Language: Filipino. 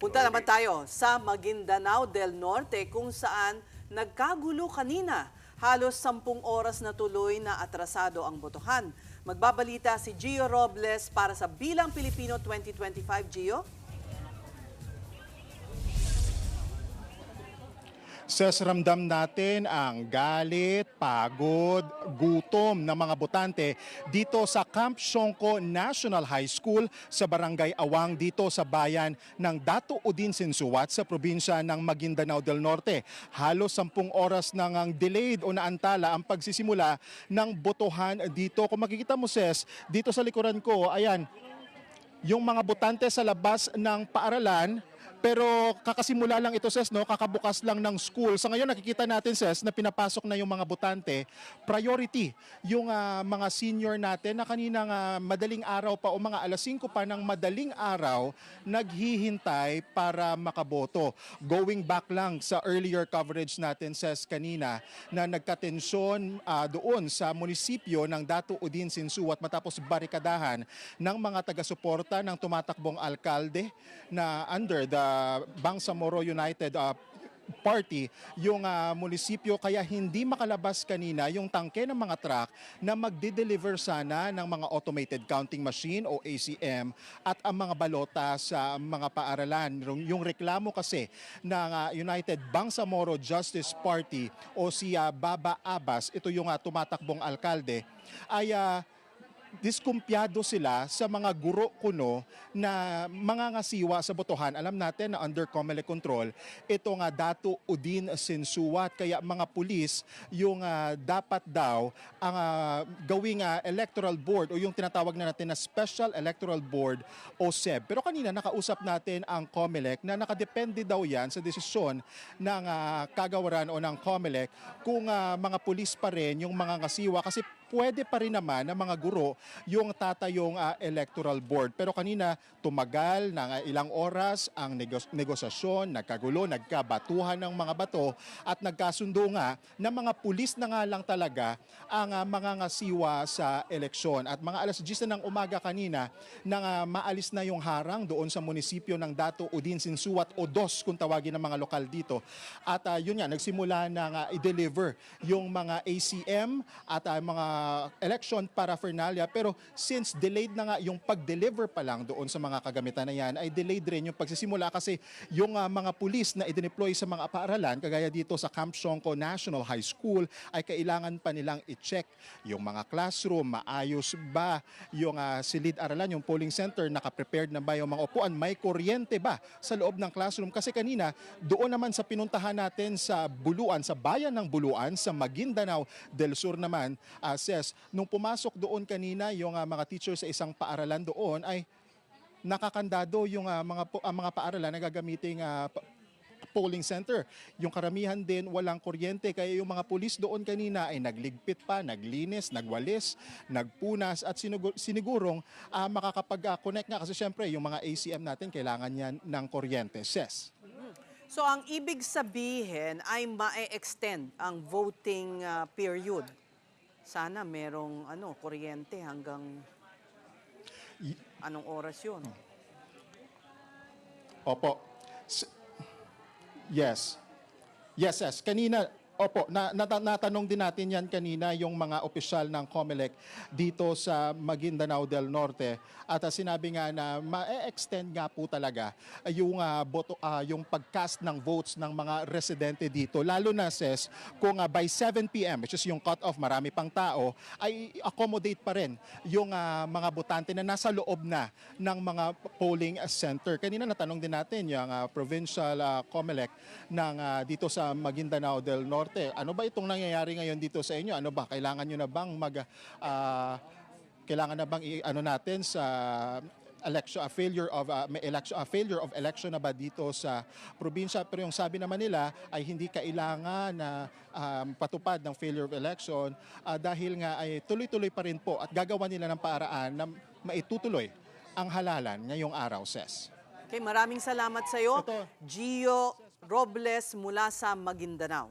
Punta naman tayo sa Maguindanao del Norte kung saan nagkagulo kanina. Halos sampung oras na tuloy na atrasado ang botohan. Magbabalita si Gio Robles para sa Bilang Pilipino 2025. Gio? Ses ramdam natin ang galit, pagod, gutom ng mga botante dito sa Camp Shongko National High School sa Barangay Awang dito sa bayan ng Dato Udin Sinsuwat sa probinsya ng Maguindanao del Norte. Halos sampung oras nang ang delayed o naantala ang pagsisimula ng botohan dito. Kung makikita mo Ses, dito sa likuran ko, ayan, yung mga botante sa labas ng paaralan pero kakasimula lang ito ses no? Kakabukas lang ng school. Sa ngayon nakikita natin ses na pinapasok na yung mga botante. Priority yung ah, mga senior natin na kaninang ah, madaling araw pa o mga alas 5 pa ng madaling araw naghihintay para makaboto. Going back lang sa earlier coverage natin ses kanina na nagkatensyon ah, doon sa munisipyo ng Dato Udin Sinsuat matapos barikadahan ng mga taga-suporta ng tumatakbong alkalde na under the Bangsamoro United uh, Party yung ah, munisipyo kaya hindi makalabas kanina yung tangke ng mga truck na magde-deliver sana ng mga automated counting machine o ACM at ang mga balota sa mga paaralan. Yung- reklamo kasi ng ah, United Bangsamoro Justice Party o si ah, Baba Abbas, ito yung ah, tumatakbong alkalde, ay ah, diskumpyado sila sa mga guro kuno na mangangasiwa sa botohan. Alam natin na under COMELEC control, ito nga Dato Udin Sinsuwat. Kaya mga pulis yung ah, dapat daw ang ah, gawing ah, electoral board o yung tinatawag na natin na Special Electoral Board o SEB. Pero kanina nakausap natin ang COMELEC na nakadepende daw yan sa desisyon ng ah, kagawaran o ng COMELEC kung ah, mga pulis pa rin yung mga ngasiwa kasi pwede pa rin naman ng mga guro yung tatayong ah, electoral board. Pero kanina tumagal ng ilang oras ang negos- negosasyon, nagkagulo, nagkabatuhan ng mga bato at nagkasundo nga na mga pulis na nga lang talaga ang ah, mga ngasiwa sa eleksyon. At mga alas 10 na ng umaga kanina nang ah, maalis na yung harang doon sa munisipyo ng Dato Udin Sinsuat o DOS kung tawagin ng mga lokal dito. At ah, yun nga, nagsimula na nga i-deliver yung mga ACM at ah, mga election paraphernalia. Pero since delayed na nga yung pag-deliver pa lang doon sa mga kagamitan na yan, ay delayed rin yung pagsisimula kasi yung ah, mga pulis na i-deploy sa mga paaralan, kagaya dito sa Camp Shongko National High School, ay kailangan pa nilang i-check yung mga classroom, maayos ba yung ah, silid-aralan, yung polling center, naka-prepared na ba yung mga upuan, may kuryente ba sa loob ng classroom? Kasi kanina, doon naman sa pinuntahan natin sa Buluan, sa bayan ng Buluan, sa Maguindanao del Sur naman, ah, says, nung pumasok doon kanina yung ah, mga teachers sa isang paaralan doon ay nakakandado yung ah, mga ah, mga paaralan na gagamiting pa- polling center. Yung karamihan din walang kuryente kaya yung mga pulis doon kanina ay nagligpit pa, naglinis, nagwalis, nagpunas at sinigurong ah, makakapag-connect nga kasi syempre yung mga ACM natin kailangan yan ng kuryente. Ses. So ang ibig sabihin ay ma-extend ang voting ah, period. Sana merong ano, kuryente hanggang anong oras yun? Opo. S- yes. Yes, yes. Kanina, opo, na, nata- natanong din natin yan kanina yung mga opisyal ng COMELEC dito sa Maguindanao del Norte. At ah, sinabi nga na ma-extend nga po talaga yung, ah, boto, ah, yung pag-cast ng votes ng mga residente dito. Lalo na, ses, kung ah, by 7 p.m., which is yung cut-off, marami pang tao, ay accommodate pa rin yung ah, mga botante na nasa loob na ng mga polling center. Kanina natanong din natin yung ah, provincial ah, COMELEC ng ah, dito sa Maguindanao del Norte. Ano ba itong nangyayari ngayon dito sa inyo? Ano ba kailangan nyo na bang mag ah, kailangan na bang i- ano natin sa election a failure of may election a failure of election na ba dito sa probinsya pero yung sabi naman nila ay hindi kailangan na um, patupad ng failure of election ah, dahil nga ay tuloy-tuloy pa rin po at gagawa nila ng paraan na maitutuloy ang halalan ngayong araw ses. Okay, maraming salamat sa iyo. Gio Robles mula sa Maguindanao.